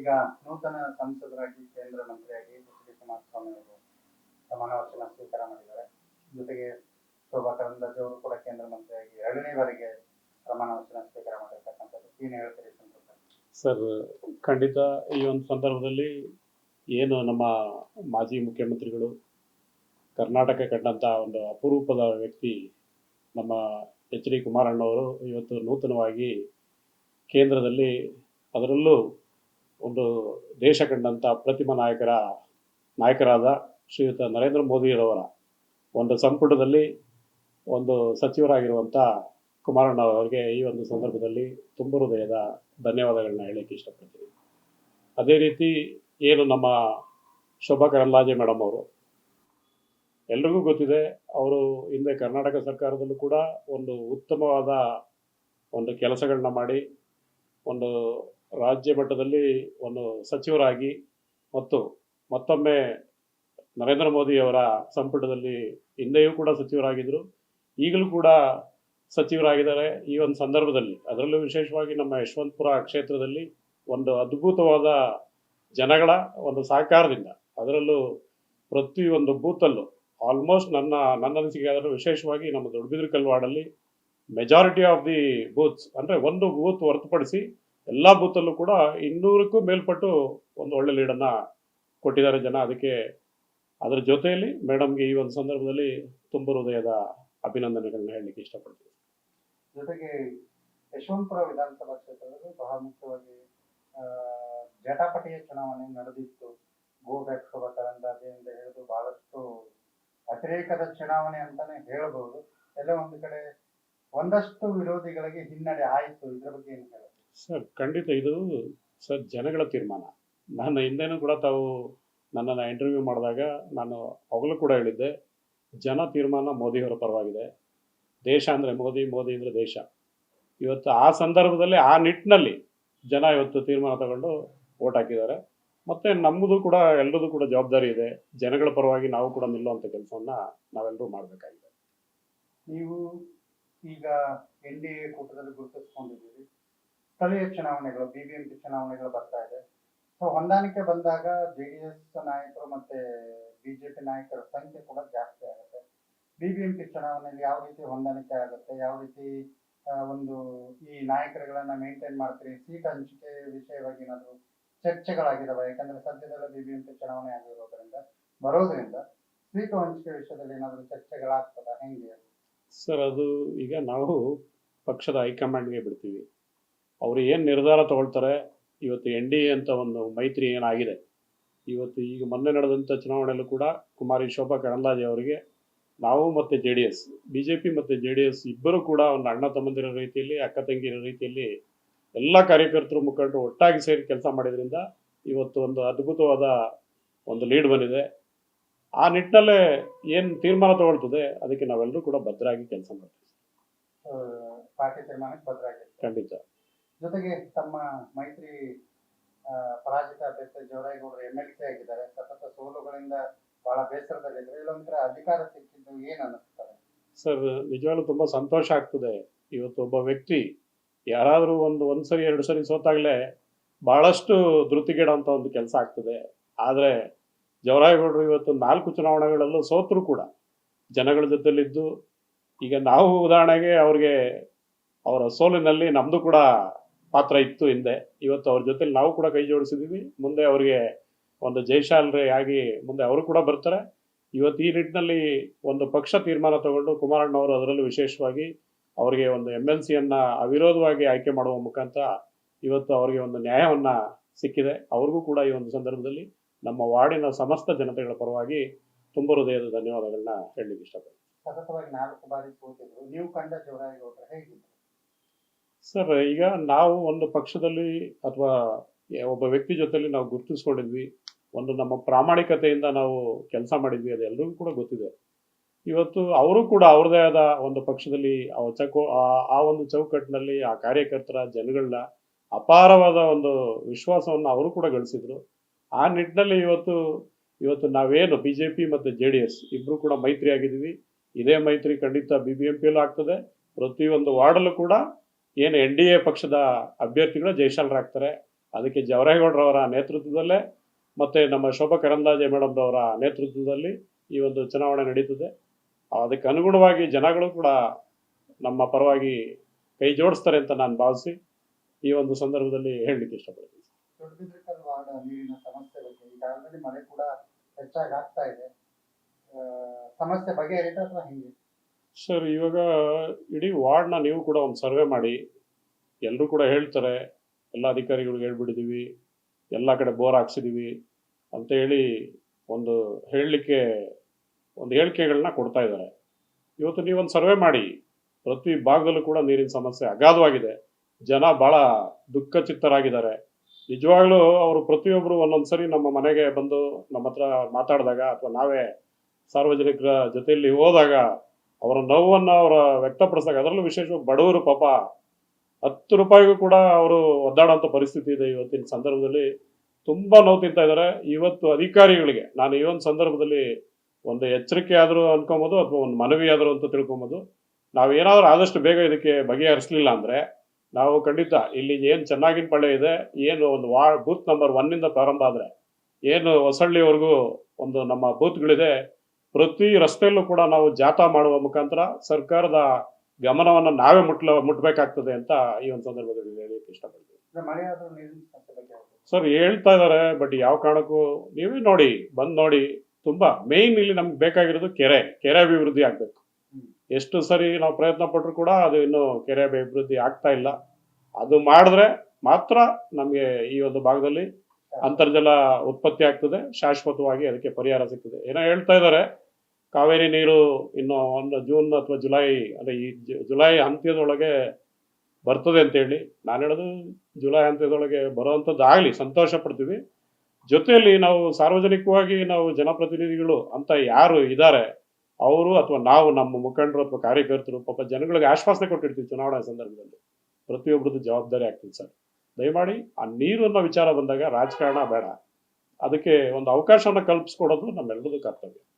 ಈಗ ನೂತನ ಸಂಸದರಾಗಿ ಕೇಂದ್ರ ಮಂತ್ರಿಯಾಗಿ ಎಚ್ ಡಿ ಕುಮಾರಸ್ವಾಮಿ ಅವರು ಪ್ರಮಾಣ ವಚನ ಸ್ವೀಕಾರ ಮಾಡಿದ್ದಾರೆ. ಜೊತೆಗೆ ಶೋಭಾ ಕರಂದ್ಲಾಜೆ ಅವರು ಕೂಡ ಕೇಂದ್ರ ಮಂತ್ರಿಯಾಗಿ ಎರಡನೇ ಬಾರಿಗೆ ಪ್ರಮಾಣ ವಚನ ಸ್ವೀಕಾರ ಮಾಡಿರ್ತಕ್ಕಂಥದ್ದು. ಏನು ಹೇಳ್ತೀರಿ ಸರ್, ಖಂಡಿತ ಈ ಒಂದು ಸಂದರ್ಭದಲ್ಲಿ ಏನು ನಮ್ಮ ಮಾಜಿ ಮುಖ್ಯಮಂತ್ರಿಗಳು ಕರ್ನಾಟಕ ಕಂಡಂಥ ಒಂದು ಅಪರೂಪದ ವ್ಯಕ್ತಿ ನಮ್ಮ ಎಚ್ ಡಿ ಕುಮಾರಣ್ಣವರು ಇವತ್ತು ನೂತನವಾಗಿ ಕೇಂದ್ರದಲ್ಲಿ ಅದರಲ್ಲೂ ಒಂದು ದೇಶ ಕಂಡಂಥ ಪ್ರತಿಮಾ ನಾಯಕರ, ನಾಯಕರಾದ ಶ್ರೀಯುತ ನರೇಂದ್ರ ಮೋದಿರವರ ಒಂದು ಸಂಪುಟದಲ್ಲಿ ಒಂದು ಸಚಿವರಾಗಿರುವಂಥ ಕುಮಾರಣ್ಣ ಅವರಿಗೆ ಈ ಒಂದು ಸಂದರ್ಭದಲ್ಲಿ ತುಂಬ ಹೃದಯದ ಧನ್ಯವಾದಗಳನ್ನ ಹೇಳಕ್ಕೆ ಇಷ್ಟಪಡ್ತೀನಿ. ಅದೇ ರೀತಿ ಏನು ನಮ್ಮ ಶೋಭಾ ಕರಂದ್ಲಾಜೆ ಮೇಡಮ್ ಅವರು, ಎಲ್ರಿಗೂ ಗೊತ್ತಿದೆ ಅವರು ಹಿಂದೆ ಕರ್ನಾಟಕ ಸರ್ಕಾರದಲ್ಲೂ ಕೂಡ ಒಂದು ಉತ್ತಮವಾದ ಒಂದು ಕೆಲಸಗಳನ್ನ ಮಾಡಿ ಒಂದು ರಾಜ್ಯ ಮಟ್ಟದಲ್ಲಿ ಒಂದು ಸಚಿವರಾಗಿ ಮತ್ತು ಮತ್ತೊಮ್ಮೆ ನರೇಂದ್ರ ಮೋದಿಯವರ ಸಂಪುಟದಲ್ಲಿ ಹಿಂದೆಯೂ ಕೂಡ ಸಚಿವರಾಗಿದ್ದರು ಈಗಲೂ ಕೂಡ ಸಚಿವರಾಗಿದ್ದಾರೆ. ಈ ಒಂದು ಸಂದರ್ಭದಲ್ಲಿ, ಅದರಲ್ಲೂ ವಿಶೇಷವಾಗಿ ನಮ್ಮ ಯಶವಂತಪುರ ಕ್ಷೇತ್ರದಲ್ಲಿ ಒಂದು ಅದ್ಭುತವಾದ ಜನಗಳ ಒಂದು ಸಹಕಾರದಿಂದ, ಅದರಲ್ಲೂ ಪ್ರತಿಯೊಂದು ಬೂತಲ್ಲೂ ಆಲ್ಮೋಸ್ಟ್ ನನ್ನ ನನ್ನ ಅನಿಸಿಕೆ ಆದರೂ ವಿಶೇಷವಾಗಿ ನಮ್ಮ ದೊಡ್ಡಬಿದ್ರಕಲ್ ಕಲ್ವಾಡಲ್ಲಿ ಮೆಜಾರಿಟಿ ಆಫ್ ದಿ ಬೂತ್ಸ್ ಅಂದರೆ ಒಂದು ಬೂತ್ ಹೊರತುಪಡಿಸಿ ಎಲ್ಲ ಬೂತಲ್ಲೂ ಕೂಡ ಇನ್ನೂರಕ್ಕೂ ಮೇಲ್ಪಟ್ಟು ಒಂದು ಒಳ್ಳೆ ಲೀಡನ್ನು ಕೊಟ್ಟಿದ್ದಾರೆ ಜನ. ಅದಕ್ಕೆ ಅದರ ಜೊತೆಯಲ್ಲಿ ಮೇಡಮ್ಗೆ ಈ ಒಂದು ಸಂದರ್ಭದಲ್ಲಿ ತುಂಬ ಹೃದಯದ ಅಭಿನಂದನೆಗಳನ್ನ ಹೇಳಲಿಕ್ಕೆ ಇಷ್ಟಪಡ್ತೀನಿ. ಜೊತೆಗೆ ಯಶವಂತಪುರ ವಿಧಾನಸಭಾ ಕ್ಷೇತ್ರದಲ್ಲಿ ಬಹಳ ಮುಖ್ಯವಾಗಿ ಜಟಾಪಟಿಯ ಚುನಾವಣೆ ನಡೆದಿತ್ತು. ಗೋ ಬ್ಯಾಕ್ ಶೋಭಾ ಕರಂದ್ಲಾಜೆಯಿಂದ ಹಿಡಿದು ಬಹಳಷ್ಟು ಅತಿರೇಕದ ಚುನಾವಣೆ ಅಂತಾನೆ ಹೇಳಬಹುದು ಎಲ್ಲ ಒಂದು ಕಡೆ ಒಂದಷ್ಟು ವಿರೋಧಿಗಳಿಗೆ ಹಿನ್ನಡೆ ಆಯಿತು. ಇದರ ಬಗ್ಗೆ ಏನು ಹೇಳೋದು ಸರ್, ಖಂಡಿತ ಇದು, ಸರ್, ಜನಗಳ ತೀರ್ಮಾನ. ನನ್ನ ಹಿಂದೆನೂ ಕೂಡ ತಾವು ನನ್ನನ್ನು ಇಂಟರ್ವ್ಯೂ ಮಾಡಿದಾಗ ನಾನು ಅವಾಗಲೂ ಕೂಡ ಹೇಳಿದ್ದೆ, ಜನ ತೀರ್ಮಾನ ಮೋದಿಯವರ ಪರವಾಗಿದೆ. ದೇಶ ಅಂದರೆ ಮೋದಿ ಮೋದಿ ಅಂದರೆ ದೇಶ. ಇವತ್ತು ಆ ಸಂದರ್ಭದಲ್ಲಿ ಆ ನಿಟ್ಟಿನಲ್ಲಿ ಜನ ಇವತ್ತು ತೀರ್ಮಾನ ತಗೊಂಡು ಓಟ್ ಹಾಕಿದ್ದಾರೆ. ಮತ್ತು ನಮ್ಮದು ಕೂಡ ಎಲ್ಲರದು ಕೂಡ ಜವಾಬ್ದಾರಿ ಇದೆ. ಜನಗಳ ಪರವಾಗಿ ನಾವು ಕೂಡ ನಿಲ್ಲುವಂಥ ಕೆಲಸವನ್ನು ನಾವೆಲ್ಲರೂ ಮಾಡಬೇಕಾಗಿದೆ. ನೀವು ಈಗ ಎನ್ ಡಿ ಎ ಕೂಟದಲ್ಲಿ ಗುರುತಿಸ್ಕೊಂಡಿದ್ದೀರಿ. ಸ್ಥಳೀಯ ಚುನಾವಣೆಗಳು ಬಿಬಿಎಂಪಿ ಚುನಾವಣೆಗಳು ಬರ್ತಾ ಇದೆ. ಸೊ ಹೊಂದಾಣಿಕೆ ಬಂದಾಗ ಜೆ ಡಿ ಎಸ್ ನಾಯಕರು ಮತ್ತೆ ಬಿಜೆಪಿ ನಾಯಕರ ಸಂಖ್ಯೆ ಕೂಡ ಜಾಸ್ತಿ ಆಗುತ್ತೆ. ಬಿಬಿಎಂಪಿ ಚುನಾವಣೆಯಲ್ಲಿ ಯಾವ ರೀತಿ ಹೊಂದಾಣಿಕೆ ಆಗುತ್ತೆ, ಯಾವ ರೀತಿ ಒಂದು ಈ ನಾಯಕರುಗಳನ್ನ ಮೇಂಟೈನ್ ಮಾಡ್ತೀರಿ, ಸೀಟ್ ಹಂಚಿಕೆ ವಿಷಯವಾಗಿ ಏನಾದ್ರು ಚರ್ಚೆಗಳಾಗಿದಾವೆ? ಯಾಕಂದ್ರೆ ಸದ್ಯದಲ್ಲೇ ಬಿಬಿಎಂಪಿ ಚುನಾವಣೆ ಆಗಿರೋದ್ರಿಂದ, ಬರೋದ್ರಿಂದ ಸೀಟು ಹಂಚಿಕೆ ವಿಷಯದಲ್ಲಿ ಏನಾದರೂ ಚರ್ಚೆಗಳಾಗ್ತದ? ಹೆಂಗೆ? ಸರ್, ಅದು ಈಗ ನಾವು ಪಕ್ಷದ ಹೈಕಮಾಂಡ್ಗೆ ಬಿಡ್ತೀವಿ. ಅವರು ಏನು ನಿರ್ಧಾರ ತಗೊಳ್ತಾರೆ? ಇವತ್ತು ಎನ್ ಡಿ ಎ ಅಂತ ಒಂದು ಮೈತ್ರಿ ಏನಾಗಿದೆ? ಇವತ್ತು ಈಗ ಮೊನ್ನೆ ನಡೆದಂಥ ಚುನಾವಣೆಯಲ್ಲೂ ಕೂಡ ಕುಮಾರಿ ಶೋಭಾ ಕರಂದಾಜೆ ಅವರಿಗೆ ನಾವು ಮತ್ತು J D S B J P ಮತ್ತು ಜೆ ಡಿ ಎಸ್ ಇಬ್ಬರು ಕೂಡ ಒಂದು ಅಣ್ಣ ತಮ್ಮಂದಿರ ರೀತಿಯಲ್ಲಿ ಅಕ್ಕ ತಂಗಿರ ರೀತಿಯಲ್ಲಿ ಎಲ್ಲ ಕಾರ್ಯಕರ್ತರು ಮುಖಂಡರು ಒಟ್ಟಾಗಿ ಸೇರಿ ಕೆಲಸ ಮಾಡಿದ್ರಿಂದ ಇವತ್ತು ಒಂದು ಅದ್ಭುತವಾದ ಒಂದು ಲೀಡ್ ಬಂದಿದೆ. ಆ ನಿಟ್ಟಿನಲ್ಲೇ ಏನು ತೀರ್ಮಾನ ತಗೊಳ್ತದೆ ಅದಕ್ಕೆ ನಾವೆಲ್ಲರೂ ಕೂಡ ಭದ್ರಾಗಿ ಕೆಲಸ ಮಾಡ್ತೀವಿ. ಖಂಡಿತ. ಜೊತೆಗೆ ತಮ್ಮ ಮೈತ್ರಿ ಪರಾಜಿತ ಅಭ್ಯರ್ಥಿ ಜವರಾಯಗೌಡರು ಎಂ ಎಲ್ ಸಿ ಆಗಿದ್ದಾರೆ. ಸತತ ಸೋಲುಗಳಿಂದ ಬಹಳ ಬೇಸರದಲ್ಲಿದ್ದಾರೆ. ಇಲ್ಲೊಂದ್ರೆ ಅಧಿಕಾರ ಸಿಕ್ಕಿದ್ದು ಏನ್ ಅನ್ನಿಸ್ತಾರೆ? ಸರ್, ನಿಜವಾಗ್ಲೂ ತುಂಬಾ ಸಂತೋಷ ಆಗ್ತದೆ. ಇವತ್ತು ಒಬ್ಬ ವ್ಯಕ್ತಿ ಯಾರಾದರೂ ಒಂದು ಒಂದು ಸರಿ, ಎರಡು ಸರಿ ಸೋತಾಗಲೇ ಬಹಳಷ್ಟು ಧೃತಿಗೇಡಂತ ಒಂದು ಕೆಲಸ ಆಗ್ತದೆ. ಆದರೆ ಜವರಾಯಗೌಡರು ಇವತ್ತು ನಾಲ್ಕು ಚುನಾವಣೆಗಳಲ್ಲೂ ಸೋತರು ಕೂಡ. ಜನಗಳ ಜೊತೆಲಿದ್ದು, ಈಗ ನಾವು ಉದಾಹರಣೆಗೆ ಅವ್ರಿಗೆ ಅವರ ಸೋಲಿನಲ್ಲಿ ನಮ್ಮದು ಕೂಡ ಪಾತ್ರ ಇತ್ತು ಹಿಂದೆ. ಇವತ್ತು ಅವ್ರ ಜೊತೆಲಿ ನಾವು ಕೂಡ ಕೈ ಜೋಡಿಸಿದ್ದೀವಿ ಮುಂದೆ ಅವರಿಗೆ ಒಂದು ಜಯಶಾಲ್ರೆ ಆಗಿ ಮುಂದೆ ಅವರು ಕೂಡ ಬರ್ತಾರೆ. ಇವತ್ತು ಈ ನಿಟ್ಟಿನಲ್ಲಿ ಒಂದು ಪಕ್ಷ ತೀರ್ಮಾನ ತಗೊಂಡು ಕುಮಾರಣ್ಣವರು ಅದರಲ್ಲೂ ವಿಶೇಷವಾಗಿ ಅವರಿಗೆ ಒಂದು ಎಂ ಎಲ್ ಸಿಯನ್ನ ಅವಿರೋಧವಾಗಿ ಆಯ್ಕೆ ಮಾಡುವ ಮುಖಾಂತರ ಇವತ್ತು ಅವರಿಗೆ ಒಂದು ನ್ಯಾಯವನ್ನ ಸಿಕ್ಕಿದೆ. ಅವ್ರಿಗೂ ಕೂಡ ಈ ಒಂದು ಸಂದರ್ಭದಲ್ಲಿ ನಮ್ಮ ವಾರ್ಡಿನ ಸಮಸ್ತ ಜನತೆಗಳ ಪರವಾಗಿ ತುಂಬ ಹೃದಯದ ಧನ್ಯವಾದಗಳನ್ನ ಹೇಳಲಿಕ್ಕೆ ಇಷ್ಟಪಡ್ತೀನಿ. ಸತತವಾಗಿ ನಾಲ್ಕು ಬಾರಿ ನೀವು ಕಂಡ ಜೋರಾಗಿ ಹೇಗಿದ್ರು ಸರ್, ಈಗ ನಾವು ಒಂದು ಪಕ್ಷದಲ್ಲಿ ಅಥವಾ ಒಬ್ಬ ವ್ಯಕ್ತಿ ಜೊತೆಲಿ ನಾವು ಗುರುತಿಸ್ಕೊಂಡಿದ್ವಿ. ಒಂದು ನಮ್ಮ ಪ್ರಾಮಾಣಿಕತೆಯಿಂದ ನಾವು ಕೆಲಸ ಮಾಡಿದ್ವಿ. ಅದು ಎಲ್ರಿಗೂ ಕೂಡ ಗೊತ್ತಿದೆ. ಇವತ್ತು ಅವರು ಕೂಡ ಅವ್ರದೇ ಆದ ಒಂದು ಪಕ್ಷದಲ್ಲಿ ಆ ಚೌಕೋ ಆ ಒಂದು ಚೌಕಟ್ಟಿನಲ್ಲಿ ಆ ಕಾರ್ಯಕರ್ತರ ಜನಗಳನ್ನ ಅಪಾರವಾದ ಒಂದು ವಿಶ್ವಾಸವನ್ನು ಅವರು ಕೂಡ ಗಳಿಸಿದ್ರು. ಆ ನಿಟ್ಟಿನಲ್ಲಿ ಇವತ್ತು ಇವತ್ತು ನಾವೇನು ಬಿ ಜೆ ಪಿ ಮತ್ತು ಜೆ ಡಿ ಎಸ್ ಇಬ್ಬರು ಕೂಡ ಮೈತ್ರಿ ಆಗಿದ್ದೀವಿ. ಇದೇ ಮೈತ್ರಿ ಖಂಡಿತ ಬಿ ಬಿ ಎಂ ಪಿಯಲ್ಲೂ ಆಗ್ತದೆ. ಪ್ರತಿಯೊಂದು ವಾರ್ಡಲ್ಲೂ ಕೂಡ ಏನು ಎನ್ ಡಿ ಎ ಪಕ್ಷದ ಅಭ್ಯರ್ಥಿಗಳು ಜಯಶಾಲರಾಗ್ತಾರೆ. ಅದಕ್ಕೆ ಜವರೇಗೌಡರವರ ನೇತೃತ್ವದಲ್ಲೇ ಮತ್ತು ನಮ್ಮ ಶೋಭಾ ಕರಂದಾಜೆ ಮೇಡಮ್ರವರ ನೇತೃತ್ವದಲ್ಲಿ ಈ ಒಂದು ಚುನಾವಣೆ ನಡೀತದೆ. ಅದಕ್ಕೆ ಅನುಗುಣವಾಗಿ ಜನಗಳು ಕೂಡ ನಮ್ಮ ಪರವಾಗಿ ಕೈ ಜೋಡಿಸ್ತಾರೆ ಅಂತ ನಾನು ಭಾವಿಸಿ ಈ ಒಂದು ಸಂದರ್ಭದಲ್ಲಿ ಹೇಳಲಿಕ್ಕೆ ಇಷ್ಟಪಡ್ತೀನಿ. ಸಮಸ್ಯೆ ಬಗೆಹರಿತಾ ಅಥವಾ ಹಿಂಗೆ? ಸರ್, ಇವಾಗ ಇಡೀ ವಾರ್ಡ್ನ ನೀವು ಕೂಡ ಒಂದು ಸರ್ವೆ ಮಾಡಿ. ಎಲ್ಲರೂ ಕೂಡ ಹೇಳ್ತಾರೆ, ಎಲ್ಲ ಅಧಿಕಾರಿಗಳಿಗೆ ಹೇಳ್ಬಿಟ್ಟಿದ್ದೀವಿ ಎಲ್ಲ ಕಡೆ ಬೋರ್ ಹಾಕ್ಸಿದ್ದೀವಿ ಅಂತ ಹೇಳಿ ಒಂದು ಹೇಳಲಿಕ್ಕೆ, ಒಂದು ಹೇಳಿಕೆಗಳನ್ನ ಕೊಡ್ತಾ ಇದ್ದಾರೆ. ಇವತ್ತು ನೀವೊಂದು ಸರ್ವೆ ಮಾಡಿ ಪ್ರತಿ ಭಾಗದಲ್ಲೂ ಕೂಡ ನೀರಿನ ಸಮಸ್ಯೆ ಅಗಾಧವಾಗಿದೆ. ಜನ ಭಾಳ ದುಃಖಚಿತ್ತರಾಗಿದ್ದಾರೆ. ನಿಜವಾಗ್ಲೂ ಅವರು ಪ್ರತಿಯೊಬ್ಬರು ಒಂದೊಂದ್ಸರಿ ನಮ್ಮ ಮನೆಗೆ ಬಂದು ನಮ್ಮ ಹತ್ರ ಮಾತಾಡಿದಾಗ ಅಥವಾ ನಾವೇ ಸಾರ್ವಜನಿಕರ ಜೊತೆಯಲ್ಲಿ ಹೋದಾಗ ಅವರ ನೋವನ್ನು ಅವರ ವ್ಯಕ್ತಪಡಿಸಿದಾಗ ಅದರಲ್ಲೂ ವಿಶೇಷವಾಗಿ ಬಡವರು ಪಾಪ ಹತ್ತು ರೂಪಾಯಿಗೂ ಕೂಡ ಅವರು ಒದ್ದಾಡೋಂಥ ಪರಿಸ್ಥಿತಿ ಇದೆ ಇವತ್ತಿನ ಸಂದರ್ಭದಲ್ಲಿ. ತುಂಬ ನೋವು ತಿಂತಾ ಇದ್ದಾರೆ. ಇವತ್ತು ಅಧಿಕಾರಿಗಳಿಗೆ, ನಾನು ಈ ಒಂದು ಸಂದರ್ಭದಲ್ಲಿ ಒಂದು ಎಚ್ಚರಿಕೆ ಆದರೂ ಅನ್ಕೊಬೋದು ಅಥವಾ ಒಂದು ಮನವಿ ಆದರೂ ಅಂತ ತಿಳ್ಕೊಬೋದು. ನಾವು ಏನಾದರೂ ಆದಷ್ಟು ಬೇಗ ಇದಕ್ಕೆ ಬಗೆಹರಿಸಲಿಲ್ಲ ಅಂದರೆ ನಾವು ಖಂಡಿತ ಇಲ್ಲಿ ಏನು ಚೆನ್ನಾಗಿನ ಪಳ್ಳೆ ಇದೆ, ಏನು ಒಂದು ವಾ, ಬೂತ್ ನಂಬರ್ ಒನ್ನಿಂದ ಪ್ರಾರಂಭ ಆದರೆ, ಏನು ಹೊಸಳ್ಳಿವರೆಗೂ ಒಂದು ನಮ್ಮ ಬೂತ್ಗಳಿದೆ ಪ್ರತಿ ರಸ್ತೆಯಲ್ಲೂ ಕೂಡ ನಾವು ಜಾಥಾ ಮಾಡುವ ಮುಖಾಂತರ ಸರ್ಕಾರದ ಗಮನವನ್ನು ನಾವೇ ಮುಟ್ಲ ಮುಟ್ಬೇಕಾಗ್ತದೆ ಅಂತ ಈ ಒಂದು ಸಂದರ್ಭದಲ್ಲಿ ಹೇಳಲಿಕ್ಕೆ ಇಷ್ಟಪಡ್ತೀವಿ ಸರ್ ಹೇಳ್ತಾ ಇದ್ದಾರೆ ಬಟ್ ಯಾವ ಕಾರಣಕ್ಕೂ ನೀವೇ ನೋಡಿ ಬಂದು ನೋಡಿ ತುಂಬಾ ಮೇನ್ ಇಲ್ಲಿ ನಮ್ಗೆ ಬೇಕಾಗಿರೋದು ಕೆರೆ ಕೆರೆ ಅಭಿವೃದ್ಧಿ ಆಗ್ಬೇಕು. ಎಷ್ಟು ಸರಿ ನಾವು ಪ್ರಯತ್ನ ಪಟ್ಟರು ಕೂಡ ಅದು ಇನ್ನೂ ಕೆರೆ ಅಭಿವೃದ್ಧಿ ಆಗ್ತಾ ಇಲ್ಲ. ಅದು ಮಾಡಿದ್ರೆ ಮಾತ್ರ ನಮಗೆ ಈ ಒಂದು ಭಾಗದಲ್ಲಿ ಅಂತರ್ಜಲ ಉತ್ಪತ್ತಿ ಆಗ್ತದೆ, ಶಾಶ್ವತವಾಗಿ ಅದಕ್ಕೆ ಪರಿಹಾರ ಸಿಗ್ತದೆ. ಏನೋ ಹೇಳ್ತಾ ಇದ್ದಾರೆ ಕಾವೇರಿ ನೀರು ಇನ್ನು ಒಂದು ಜೂನ್ ಅಥವಾ ಜುಲೈ, ಅಂದ್ರೆ ಈ ಜುಲೈ ಅಂತ್ಯದೊಳಗೆ ಬರ್ತದೆ ಅಂತ ಹೇಳಿ, ನಾನು ಹೇಳೋದು ಜುಲೈ ಅಂತ್ಯದೊಳಗೆ ಬರುವಂಥದ್ದು ಆಗಲಿ, ಸಂತೋಷ ಪಡ್ತೀವಿ. ಜೊತೆಯಲ್ಲಿ ನಾವು ಸಾರ್ವಜನಿಕವಾಗಿ ನಾವು ಜನಪ್ರತಿನಿಧಿಗಳು ಅಂತ ಯಾರು ಇದ್ದಾರೆ ಅವರು ಅಥವಾ ನಾವು ನಮ್ಮ ಮುಖಂಡರು ಅಥವಾ ಕಾರ್ಯಕರ್ತರು, ಪಾಪ ಜನಗಳಿಗೆ ಆಶ್ವಾಸನೆ ಕೊಟ್ಟಿರ್ತೀವಿ ಚುನಾವಣಾ ಸಂದರ್ಭದಲ್ಲಿ. ಪ್ರತಿಯೊಬ್ಬರದ್ದು ಜವಾಬ್ದಾರಿ ಆಗ್ತದೆ ಸರ್. ದಯಮಾಡಿ ಆ ನೀರು ಅನ್ನೋ ವಿಚಾರ ಬಂದಾಗ ರಾಜಕಾರಣ ಬೇಡ. ಅದಕ್ಕೆ ಒಂದು ಅವಕಾಶವನ್ನು ಕಲ್ಪಿಸ್ಕೊಡೋದು ನಮ್ಮೆಲ್ಲರದ್ದು ಕರ್ತವ್ಯ.